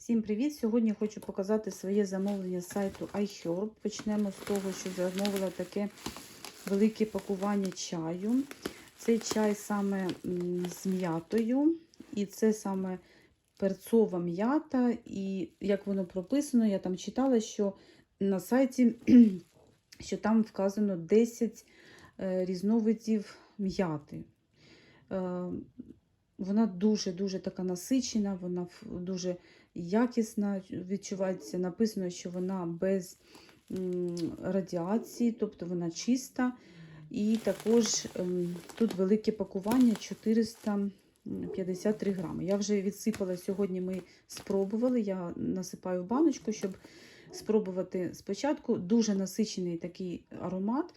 Всім привіт! Сьогодні хочу показати своє замовлення з сайту iHerb. Почнемо з того, що замовила таке велике пакування чаю. Цей чай саме з м'ятою, і це саме перцова м'ята. І як воно прописано, я там читала, що на сайті що там вказано 10 е, різновидів м'яти. Вона дуже-дуже така насичена, вона дуже якісна, відчувається. Написано, що вона без радіації, тобто вона чиста. І також ем, тут велике пакування 453 грами. Я вже відсипала сьогодні. Ми спробували. Я насипаю баночку, щоб спробувати спочатку. Дуже насичений такий аромат.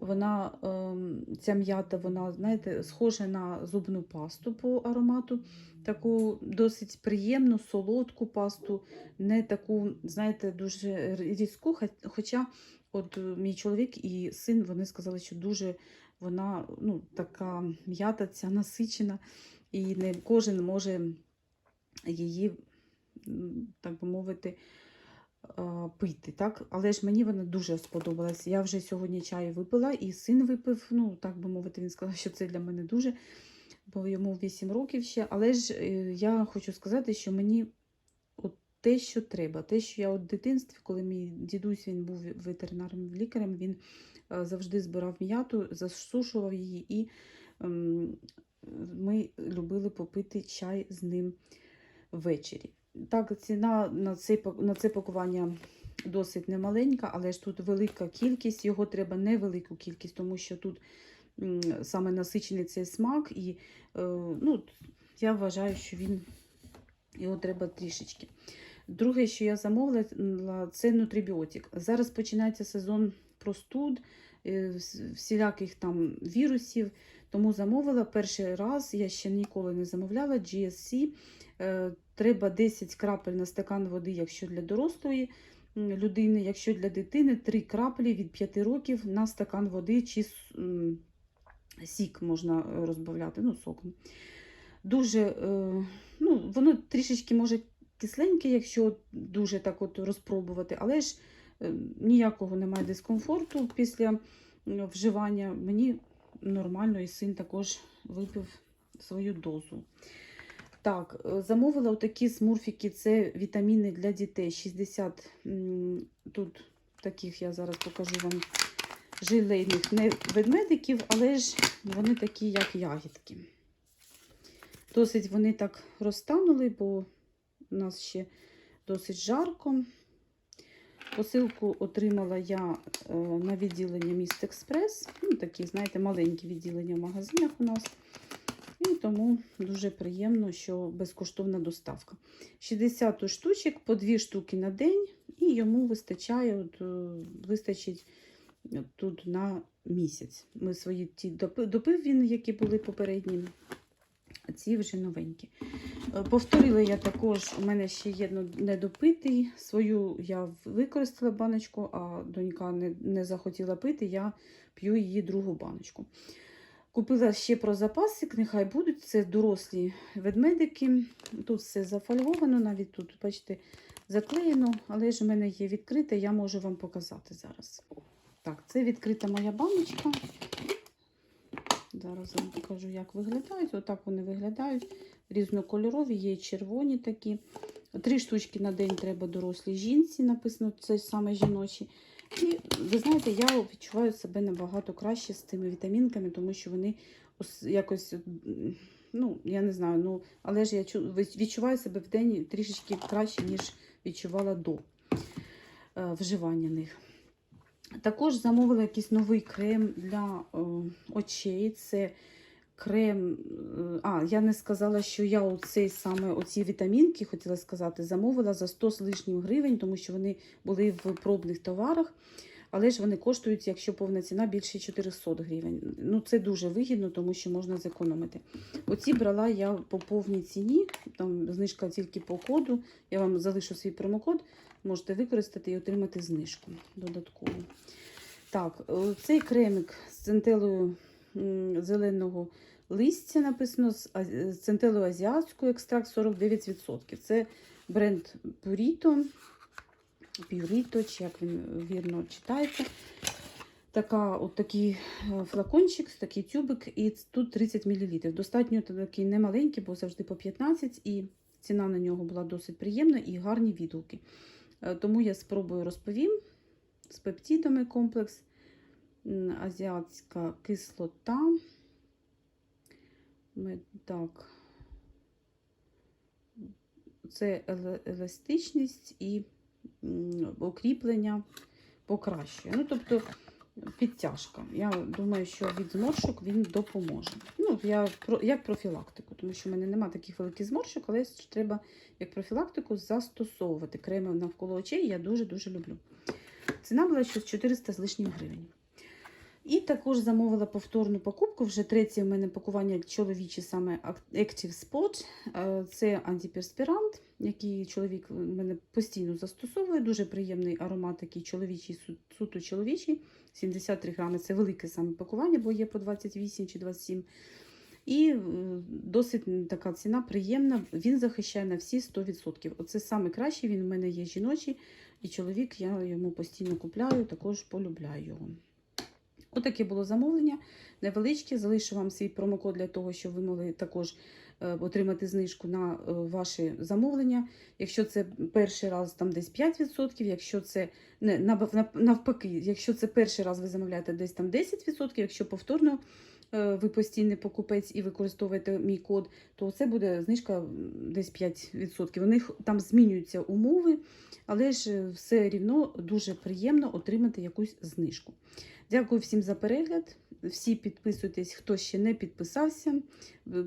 Вона, ем, ця м'ята, вона, знаєте, схожа на зубну пасту по аромату. Таку досить приємну, солодку пасту, не таку, знаєте, дуже різку. Хоча от е, мій чоловік і син вони сказали, що дуже вона ну, така м'ята, ця насичена, і не кожен може її, так би мовити, пити. Так? Але ж мені вона дуже сподобалась. Я вже сьогодні чай випила, і син випив. Ну, так би мовити, він сказав, що це для мене дуже, бо йому 8 років ще. Але ж е, я хочу сказати, що мені от те, що треба, те, що я от в дитинстві, коли мій дідусь він був ветеринарним лікарем, він е, завжди збирав м'яту, засушував її, і ем, ми любили попити чай з ним ввечері. Так, ціна на це, пак- на це пакування досить немаленька, але ж тут велика кількість, його треба невелику кількість, тому що тут саме насичений цей смак, і е, ну, я вважаю, що він його треба трішечки. Друге, що я замовила, це нутрібіотик. Зараз починається сезон простуд, е, всіляких там вірусів, тому замовила перший раз, я ще ніколи не замовляла GSC. Е, Треба 10 крапель на стакан води, якщо для дорослої людини, якщо для дитини 3 краплі від 5 років на стакан води чи сік можна е, розбавляти, ну, соком. Дуже, е, ну, воно трішечки може кисленьке, якщо дуже так от розпробувати, але ж ніякого немає дискомфорту після вживання. Мені нормально, і син також випив свою дозу. Так, е, замовила отакі смурфіки, це вітаміни для дітей. 60 тут таких я зараз покажу вам жилейних не ведмедиків, але ж вони такі, як ягідки. Досить вони так розтанули, бо у нас ще досить жарко. Посилку отримала я е, на відділення Міст Експрес. Ну, такі, знаєте, маленькі відділення в магазинах у нас. І тому дуже приємно, що безкоштовна доставка. 60 штучок по 2 штуки на день, і йому вистачає, от, е, вистачить е, тут на місяць. Ми свої ті допив він, які були попередні, а ці вже новенькі. Е, Повторила я також, у мене ще є ну, недопитий. Свою я використала баночку, а донька не, не захотіла пити, я п'ю її другу баночку. Купила ще про запасик, нехай будуть. Це дорослі ведмедики. Тут все зафольговано, навіть тут, бачите, заклеєно, але ж у мене є відкрите, я можу вам показати зараз. Так, це відкрита моя баночка. Зараз вам покажу, як виглядають. Отак вони виглядають. Різнокольорові, є червоні такі. Три штучки на день треба дорослій жінці, написано це саме жіночі. І ви знаєте, я відчуваю себе набагато краще з цими вітамінками, тому що вони якось, ну, я не знаю, ну, але ж я відчуваю себе в день трішечки краще, ніж відчувала до е, вживання них. Також замовила якийсь новий крем для е, очей. Це крем. е, А, я не сказала, що я оцей саме оці вітамінки, хотіла сказати, замовила за 100 з лишнім гривень, тому що вони були в пробних товарах. Але ж вони коштують, якщо повна ціна, більше 400 гривень. Ну, це дуже вигідно, тому що можна зекономити. Оці брала я по повній ціні, там знижка тільки по коду. Я вам залишу свій промокод, можете використати і отримати знижку додаткову. Так, цей кремик з центелою зеленого листя написано з центелою азіатською екстракт 49%. Це бренд Purito. Чи як він вірно читається. Така, от такий е, флакончик, такий тюбик, і тут 30 мл. Достатньо такий немаленький, бо завжди по 15 і ціна на нього була досить приємна і гарні відгуки. Е, Тому я спробую розповім з пептидами комплекс, азіатська кислота. Ми- Так. Це еластичність і укріплення покращує. Ну, тобто підтяжка. Я думаю, що від зморшок він допоможе. Ну, я як профілактику, тому що в мене немає таких великих зморшок, але треба як профілактику застосовувати креми навколо очей. Я дуже-дуже люблю. Ціна була щось 400 з лишнім гривень. І також замовила повторну покупку. Вже третє в мене пакування чоловіче саме Active Spot. Е, Це антиперспірант, який чоловік в мене постійно застосовує. Дуже приємний аромат, такий чоловічий, суто чоловічий. 73 грами це велике саме пакування, бо є по 28 чи 27. І е, досить така ціна приємна. Він захищає на всі 100%. Оце саме краще. Він в мене є жіночий, і чоловік я йому постійно купляю, також полюбляю його. Отаке було замовлення невеличке. Залишу вам свій промокод для того, щоб ви могли також е, отримати знижку на е, ваші замовлення. Якщо це перший раз, там десь 5%, якщо це не, нав- нав- навпаки, якщо це перший раз ви замовляєте десь там 10%, якщо повторно е, ви постійний покупець і використовуєте мій код, то це буде знижка десь 5%. У них там змінюються умови, але ж е, все рівно дуже приємно отримати якусь знижку. Дякую всім за перегляд. Всі підписуйтесь, хто ще не підписався.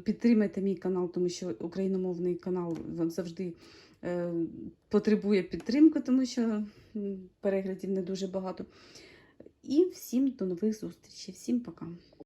Підтримайте мій канал, тому що україномовний канал завжди е, потребує підтримки, тому що переглядів не дуже багато. І всім до нових зустрічей. Всім пока.